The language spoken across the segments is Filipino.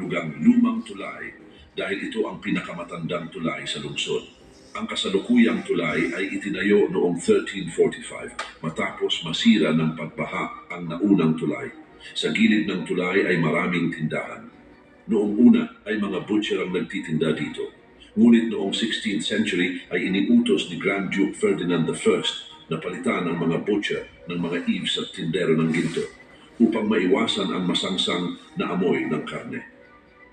lugang lumang tulay dahil ito ang pinakamatandang tulay sa lungsod. Ang kasalukuyang tulay ay itinayo noong 1345 matapos masira ng pagbaha ang naunang tulay. Sa gilid ng tulay ay maraming tindahan. Noong una ay mga butcher ang nagtitinda dito. Ngunit noong 16th century ay iniutos ni Grand Duke Ferdinand I na palitan ang mga butcher ng mga eaves at tindero ng ginto upang maiwasan ang masangsang na amoy ng karne.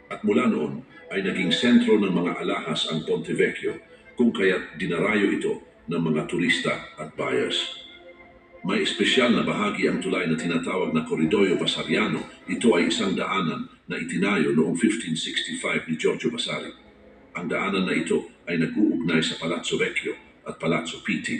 At mula noon ay naging sentro ng mga alahas ang Ponte Vecchio kung kaya't dinarayo ito ng mga turista at buyers. May espesyal na bahagi ang tulay na tinatawag na Corridoio Vasariano. Ito ay isang daanan na itinayo noong 1565 ni Giorgio Vasari. Ang daanan na ito ay nag-uugnay sa Palazzo Vecchio at Palazzo Pitti.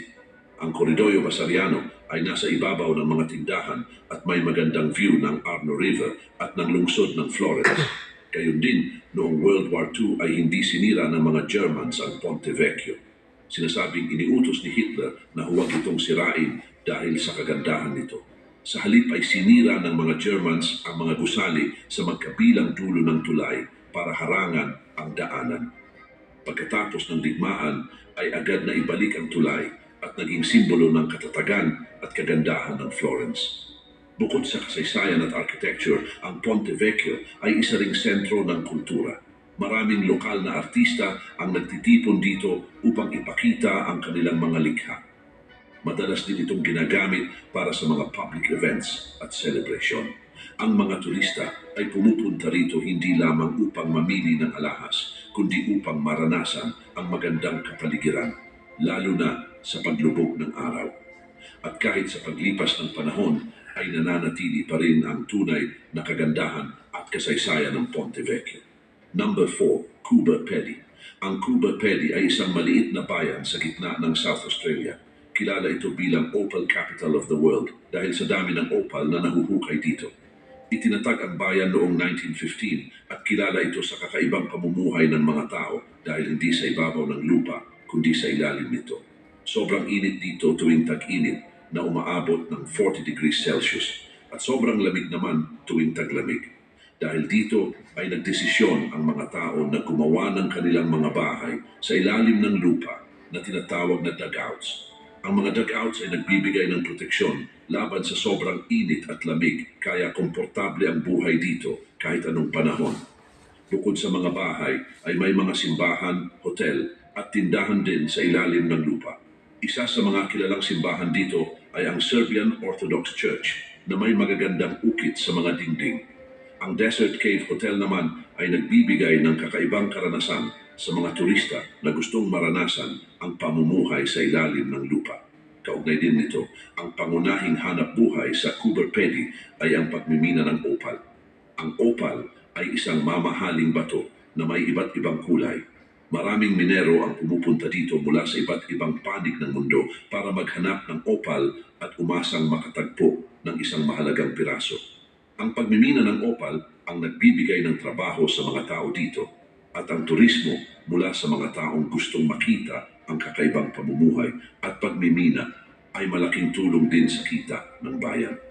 Ang Corridoio Vasariano ay nasa ibabaw ng mga tindahan at may magandang view ng Arno River at ng lungsod ng Florence. Gayon din, noong World War II ay hindi sinira ng mga Germans ang Ponte Vecchio. Sinasabing iniutos ni Hitler na huwag itong sirain dahil sa kagandahan nito. Sa halip ay sinira ng mga Germans ang mga gusali sa magkabilang dulo ng tulay para harangan ang daanan. Pagkatapos ng digmaan ay agad na ibalik ang tulay at naging simbolo ng katatagan at kagandahan ng Florence. Bukod sa kasaysayan at architecture, ang Ponte Vecchio ay isa ring sentro ng kultura. Maraming lokal na artista ang nagtitipon dito upang ipakita ang kanilang mga likha. Madalas din itong ginagamit para sa mga public events at celebration. Ang mga turista ay pumupunta rito hindi lamang upang mamili ng alahas, kundi upang maranasan ang magandang kapaligiran, lalo na sa paglubog ng araw. At kahit sa paglipas ng panahon, ay nananatili pa rin ang tunay na kagandahan at kasaysayan ng Ponte Vecchio. Number 4, Cuba Pedy. Ang Cuba Pedy ay isang maliit na bayan sa gitna ng South Australia. Kilala ito bilang Opal Capital of the World dahil sa dami ng opal na nahuhukay dito. Itinatag ang bayan noong 1915 at kilala ito sa kakaibang pamumuhay ng mga tao dahil hindi sa ibabaw ng lupa kundi sa ilalim nito. Sobrang init dito tuwing tag-init na umaabot ng 40 degrees Celsius at sobrang lamig naman tuwing taglamig. Dahil dito ay nagdesisyon ang mga tao na gumawa ng kanilang mga bahay sa ilalim ng lupa na tinatawag na dugouts. Ang mga dugouts ay nagbibigay ng proteksyon laban sa sobrang init at lamig kaya komportable ang buhay dito kahit anong panahon. Bukod sa mga bahay ay may mga simbahan, hotel at tindahan din sa ilalim ng lupa. Isa sa mga kilalang simbahan dito ay ang Serbian Orthodox Church na may magagandang ukit sa mga dingding. Ang Desert Cave Hotel naman ay nagbibigay ng kakaibang karanasan sa mga turista na gustong maranasan ang pamumuhay sa ilalim ng lupa. Kaugnay din nito, ang pangunahing hanap buhay sa Cooper Pedy ay ang pagmimina ng opal. Ang opal ay isang mamahaling bato na may iba't ibang kulay. Maraming minero ang pumupunta dito mula sa iba't ibang panig ng mundo para maghanap ng opal at umasang makatagpo ng isang mahalagang piraso. Ang pagmimina ng opal ang nagbibigay ng trabaho sa mga tao dito at ang turismo mula sa mga taong gustong makita ang kakaibang pamumuhay at pagmimina ay malaking tulong din sa kita ng bayan.